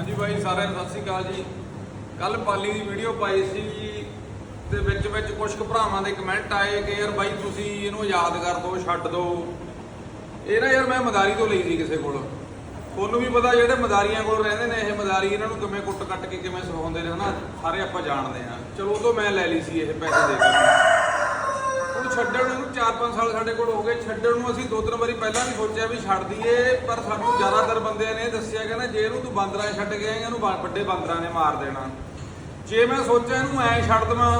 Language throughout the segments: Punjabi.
ਹਾਂਜੀ ਬਾਈ, ਸਾਰਿਆਂ ਨੂੰ ਸਤਿ ਸ਼੍ਰੀ ਅਕਾਲ ਜੀ। ਕੱਲ ਪਾਲੀ ਦੀ ਵੀਡੀਓ ਪਾਈ ਸੀ ਜੀ ਤੇ ਵਿੱਚ ਵਿੱਚ ਕੁਝ ਕੁ ਭਰਾਵਾਂ ਦੇ ਕਮੈਂਟ ਆਏ ਕਿ ਯਾਰ ਬਾਈ ਤੁਸੀਂ ਇਹਨੂੰ ਯਾਦ ਕਰ ਦਿਓ ਛੱਡ ਦਿਓ ਇਹ ਨਾ ਯਾਰ ਮੈਂ ਮਦਾਰੀ ਤੋਂ ਲਈ ਸੀ ਕਿਸੇ ਕੋਲ। ਤੁਹਾਨੂੰ ਵੀ ਪਤਾ ਜਿਹੜੇ ਮਦਾਰੀਆਂ ਕੋਲ ਰਹਿੰਦੇ ਨੇ, ਇਹ ਮਦਾਰੀ ਇਹਨਾਂ ਨੂੰ ਕਿਵੇਂ ਕੁੱਟ ਕੱਟ ਕੇ ਕਿਵੇਂ ਸਿਖਾਉਂਦੇ ਨੇ, ਹਨਾ? ਸਾਰੇ ਆਪਾਂ ਜਾਣਦੇ ਆ ਚਲੋ ਉਹ ਤੋਂ ਮੈਂ ਲੈ ਲਈ ਸੀ ਇਹ ਪੈਸੇ ਦੇ ਕੇ। ਛੱਡਣ ਨੂੰ 4-5 ਸਾਲ ਸਾਡੇ ਕੋਲ ਹੋ ਗਏ, ਛੱਡਣ ਨੂੰ ਅਸੀਂ ਦੋ ਤਿੰਨ ਵਾਰੀ ਪਹਿਲਾਂ ਵੀ ਸੋਚਿਆ ਵੀ ਛੱਡ ਦਈਏ, ਪਰ ਸਾਨੂੰ ਜ਼ਿਆਦਾਤਰ ਬੰਦਿਆਂ ਨੇ ਦੱਸਿਆ ਕਹਿੰਦਾ ਜੇ ਇਹਨੂੰ ਤੂੰ ਬਾਂਦਰਾਂ 'ਚ ਛੱਡ ਗਿਆ ਇਹਨੂੰ ਵੱਡੇ ਬਾਂਦਰਾਂ ਨੇ ਮਾਰ ਦੇਣਾ। ਜੇ ਮੈਂ ਸੋਚਿਆ ਇਹਨੂੰ ਐ ਛੱਡ ਦਵਾਂ,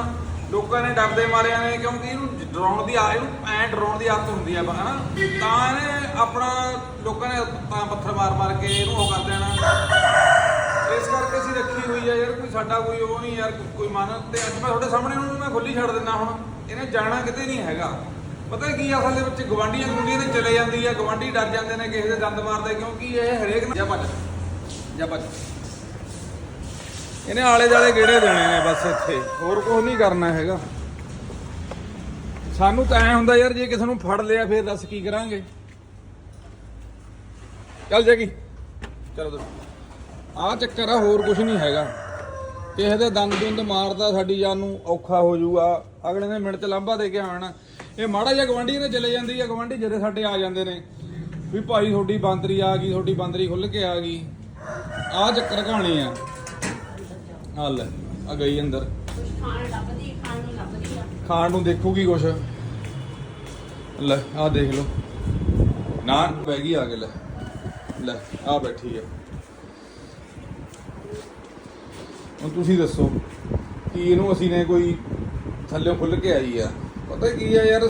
ਲੋਕਾਂ ਨੇ ਡਰਦੇ ਮਾਰਿਆ ਨੇ, ਕਿਉਂਕਿ ਇਹਨੂੰ ਡਰਾਉਣ ਦੀ ਆ, ਇਹਨੂੰ ਐ ਡਰਾਉਣ ਦੀ ਆਦਤ ਹੁੰਦੀ ਆ, ਹਨਾ? ਤਾਂ ਇਹਨੇ ਆਪਣਾ ਲੋਕਾਂ ਨੇ ਤਾਂ ਪੱਥਰ ਮਾਰ ਮਾਰ ਕੇ ਇਹਨੂੰ ਉਹ ਕਰ ਦੇਣਾ। ਇਸ ਕਰਕੇ ਅਸੀਂ ਰੱਖੀ ਹੋਈ ਆ, ਯਾਰ ਕੋਈ ਸਾਡਾ ਕੋਈ ਉਹ ਨਹੀਂ ਯਾਰ, ਕੋਈ ਮਨ ਤੇ ਅੱਜ ਮੈਂ ਤੁਹਾਡੇ ਸਾਹਮਣੇ ਉਹਨੂੰ ਮੈਂ ਖੁੱਲੀ ਛੱਡ ਦਿੰਦਾ ਹੁਣ। ਇਹਨੇ ਜਾਣਾ ਕਿਤੇ ਨਹੀਂ ਹੈਗਾ। ਪਤਾ ਕੀ ਅਸਲ ਦੇ ਵਿੱਚ ਗਵਾਂਢੀਆਂ ਗੁੰਡੀਆਂ ਤੇ ਚਲੇ ਜਾਂਦੀ ਆ ਗਵਾਂਢੀ ਡਰ ਜਾਂਦੇ ਨੇ ਕਿਸੇ ਦੇ ਦੰਦ ਮਾਰਦੇ, ਕਿਉਂਕਿ ਇਹ ਹਰੇਕ ਨੂੰ- ਭੱਜ। ਜਾ ਭੱਜ। ਇਹਨੇ ਆਲੇ ਦਾਲੇ ਗੇੜੇ ਦੇਣੇ ਨੇ ਬਸ ਇੱਥੇ। ਹੋਰ ਕੁਝ ਨਹੀਂ ਕਰਨਾ ਹੈਗਾ। ਸਾਨੂੰ ਤਾਂ ਐ ਹੁੰਦਾ ਯਾਰ, ਜੇ ਕਿਸੇ ਨੂੰ ਫੜ ਲਿਆ, ਫਿਰ ਦੱਸ ਕੀ ਕਰਾਂਗੇ? ਚੱਲ ਜਾਗੀ। ਚਲੋ ਦੱਸੋ ਆਹ ਚੱਕਰ ਆ, ਹੋਰ ਕੁਝ ਨਹੀਂ ਹੈਗਾ। ਕਿਸੇ ਦੇ ਦੰਦ ਦੁੰਦ ਮਾਰਦਾ ਸਾਡੀ ਜਾਨ ਨੂੰ ਔਖਾ ਹੋ ਜਾਊਗਾ। ਅਗਲੇ ਨੇ ਮਿੰਟ ਚ ਲਾਂਭਾ ਦੇ ਕੇ ਆਉਣਾ। ਇਹ ਮਾੜਾ ਜਿਹਾ ਗਵੰਡੀ ਨੇ ਚਲੇ ਜਾਂਦੀ ਆ। ਗਵੰਡੀ ਜਿਹੜੇ ਸਾਡੇ ਆ ਜਾਂਦੇ ਨੇ। ਵੀ ਭਾਈ ਤੁਹਾਡੀ ਬਾਂਦਰੀ ਆ ਗਈ, ਤੁਹਾਡੀ ਬਾਂਦਰੀ ਖੁੱਲ ਕੇ ਆ ਗਈ। ਆਹ ਚੱਕਰ ਕਹਾਣੀ ਆ। ਆ ਲੈ ਆ ਗਈ ਅੰਦਰ। ਖਾਣ ਲੱਭਦੀ ਖਾਣ ਨੂੰ ਲੱਭਦੀ ਆ ਖਾਣ ਨੂੰ ਦੇਖੂਗੀ ਕੁਛ। ਲੈ, ਆਹ ਦੇਖ ਲਓ। ਨਾ ਬਹਿ ਗਈ ਆ ਕੇ, ਲੈ। ਲੈ ਆ ਬੈਠੀ ਆ। ਹੁਣ ਤੁਸੀਂ ਦੱਸੋ ਕਿ ਇਹਨੂੰ ਅਸੀਂ ਨੇ ਕੋਈ ਥੱਲੇ ਖੁੱਲ ਕੇ ਆਈ ਆ। ਪਤਾ ਕੀ ਆ ਯਾਰ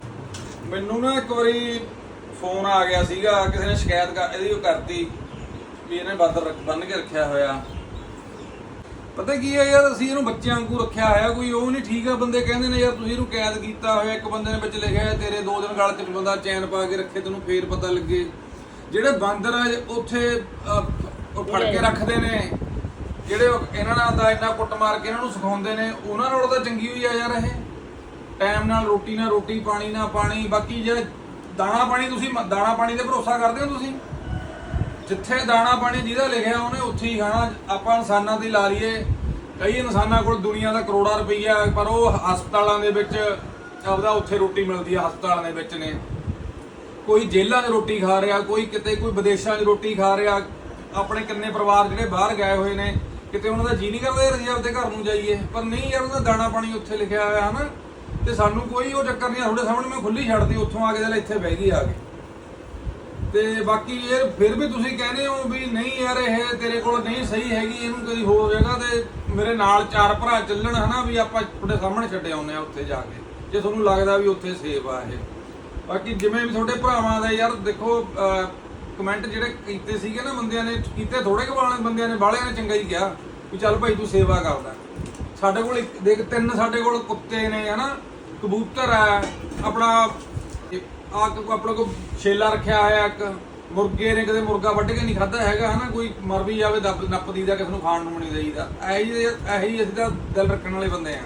ਮੈਨੂੰ ਨਾ ਇੱਕ ਵਾਰੀ ਫੋਨ ਆ ਗਿਆ ਸੀਗਾ ਕਿਸੇ ਨੇ ਸ਼ਿਕਾਇਤ ਕਰ ਇਹਦੀ ਉਹ ਕਰਤੀ ਵੀ ਇਹਨੇ ਬਾਦਰ ਬੰਨ ਕੇ ਰੱਖਿਆ ਹੋਇਆ। ਪਤਾ ਕੀ ਹੈ ਯਾਰ ਅਸੀਂ ਇਹਨੂੰ ਬੱਚਿਆਂ ਵਾਂਗੂ ਰੱਖਿਆ ਹੋਇਆ ਕੋਈ ਉਹ ਨਹੀਂ ਠੀਕ ਆ ਬੰਦੇ ਕਹਿੰਦੇ ਨੇ ਯਾਰ ਤੁਸੀਂ ਇਹਨੂੰ ਕੈਦ ਕੀਤਾ ਹੋਇਆ ਇੱਕ ਬੰਦੇ ਨੇ ਵਿੱਚ ਲਿਖਿਆ ਹੈ, ਤੇਰੇ ਦੋ ਦਿਨ ਗਲ 'ਚ ਬੰਦਾ ਚੈਨ ਪਾ ਕੇ ਰੱਖੇ ਤੈਨੂੰ ਫੇਰ ਪਤਾ ਲੱਗੇ। ਜਿਹੜੇ ਬਾਂਦਰ ਆ ਉੱਥੇ ਉਹ ਫੜ ਕੇ ਰੱਖਦੇ ਨੇ। ਜਿਹੜੇ ਇਹਨਾਂ ਨਾਲ ਦਾ ਇੰਨਾ ਕੁੱਟ ਮਾਰ ਕੇ ਇਹਨਾਂ ਨੂੰ ਸਿਖਾਉਂਦੇ ਨੇ, ਉਹਨਾਂ ਨਾਲ ਤਾਂ ਚੰਗੀ ਹੋਈ ਆ ਯਾਰ ਇਹ। ਟਾਈਮ ਨਾਲ ਰੋਟੀ ਨਾਲ ਰੋਟੀ, ਪਾਣੀ ਨਾਲ ਪਾਣੀ, ਬਾਕੀ ਜਿਹੜੇ ਦਾਣਾ ਪਾਣੀ ਤੁਸੀਂ ਦਾਣਾ ਪਾਣੀ ਤੇ ਭਰੋਸਾ ਕਰਦੇ ਹੋ ਤੁਸੀਂ? ਜਿੱਥੇ ਦਾਣਾ ਪਾਣੀ ਜਿਹਦਾ ਲਿਖਿਆ ਉਹਨੇ, ਉੱਥੇ ਹੀ ਖਾਣਾ। ਆਪਾਂ ਇਨਸਾਨਾਂ ਦੀ ਲਾ ਲਈਏ। ਕਈ ਇਨਸਾਨਾਂ ਕੋਲ ਦੁਨੀਆ ਦਾ ਕਰੋੜਾਂ ਰੁਪਈਆ, ਪਰ ਉਹ ਹਸਪਤਾਲਾਂ ਦੇ ਵਿੱਚ ਆਪਦਾ ਉੱਥੇ ਰੋਟੀ ਮਿਲਦੀ ਆ, ਹਸਪਤਾਲਾਂ ਦੇ ਵਿੱਚ ਨੇ। ਕੋਈ ਜੇਲ੍ਹਾਂ 'ਚ ਰੋਟੀ ਖਾ ਰਿਹਾ, ਕੋਈ ਕਿਤੇ ਕੋਈ ਵਿਦੇਸ਼ਾਂ 'ਚ ਰੋਟੀ ਖਾ ਰਿਹਾ। ਆਪਣੇ ਕਿੰਨੇ ਪਰਿਵਾਰ ਜਿਹੜੇ ਬਾਹਰ ਗਏ ਹੋਏ ਨੇ। ਕਿਤੇ ਉਹਨਾਂ ਦਾ ਜੀ ਨਹੀਂ ਕਰਦਾ ਯਾਰ ਅਸੀਂ ਆਪਦੇ ਘਰ ਨੂੰ ਜਾਈਏ। ਪਰ ਨਹੀਂ ਯਾਰ, ਉਹਦਾ ਦਾਣਾ ਪਾਣੀ ਉੱਥੇ ਲਿਖਿਆ ਹੋਇਆ ਹਨਾ। ਤੇ ਸਾਨੂੰ ਕੋਈ ਉਹ ਚੱਕਰ ਨਹੀਂ ਤੁਹਾਡੇ ਸਾਹਮਣੇ ਮੈਂ ਖੁੱਲੀ ਛੱਡਦੀ ਉੱਥੋਂ ਆ ਕੇ ਜਦ ਇੱਥੇ ਬਹਿ ਗਈ ਆ ਕੇ। ਤੇ ਬਾਕੀ ਯਾਰ, ਫਿਰ ਵੀ ਤੁਸੀਂ ਕਹਿੰਦੇ ਹੋ ਵੀ ਨਹੀਂ ਯਾਰ, ਇਹ ਤੇਰੇ ਕੋਲ ਨਹੀਂ ਸਹੀ ਹੈਗੀ, ਇਹਨੂੰ ਕਦੀ ਹੋਰ ਜਗ੍ਹਾ ਤੇ ਮੇਰੇ ਨਾਲ ਚਾਰ ਭਰਾ ਚੱਲਣ ਹਨਾ, ਵੀ ਆਪਾਂ ਤੁਹਾਡੇ ਸਾਹਮਣੇ ਛੱਡੇ ਆਉਂਦੇ ਆ ਉੱਥੇ ਜਾ ਕੇ। ਜੇ ਤੁਹਾਨੂੰ ਲੱਗਦਾ ਵੀ ਉੱਥੇ ਸੇਫ ਆ ਇਹ। ਬਾਕੀ ਜਿਵੇਂ ਵੀ ਤੁਹਾਡੇ ਭਰਾਵਾਂ ਦਾ ਯਾਰ, ਦੇਖੋ ਕਮੈਂਟ ਜਿਹੜੇ ਕੀਤੇ ਸੀਗੇ ਨਾ ਬੰਦਿਆਂ ਨੇ, ਕੀਤੇ ਥੋੜੇ ਕੁ ਵਾਲੇ ਬੰਦਿਆਂ ਨੇ ਬਾਹਲਿਆਂ ਨੇ ਚੰਗਾ ਹੀ ਕਿਹਾ ਵੀ ਚੱਲ ਭਾਈ ਤੂੰ ਸੇਵਾ ਕਰਦਾ। ਸਾਡੇ ਕੋਲ ਇੱਕ- ਦੇਖ ਤਿੰਨ ਸਾਡੇ ਕੋਲ ਕੁੱਤੇ ਨੇ, ਹਨਾ? ਕਬੂਤਰ ਆ, ਆਪਣਾ ਆ ਆਪਣਾ ਕੋ ਛੇਲਾ ਰੱਖਿਆ ਹੋਇਆ ਇੱਕ, ਮੁਰਗੇ ਨੇ ਕਦੇ ਮੁਰਗਾ ਵੱਢ ਕੇ ਨਹੀਂ ਖਾਦਾ ਹੈਗਾ, ਹਨਾ? ਕੋਈ ਮਰ ਵੀ ਜਾਵੇ, ਦੱਬ ਨੱਪ ਦੀਦਾ ਕਿਸ ਨੂੰ ਖਾਣ ਨੂੰ ਨਹੀਂ ਦੇਈਦਾ। ਇਹੀ ਜਿਹੇ- ਇਹੀ ਅਸੀਂ ਤਾਂ ਦਿਲ ਰੱਖਣ ਵਾਲੇ ਬੰਦੇ ਆ।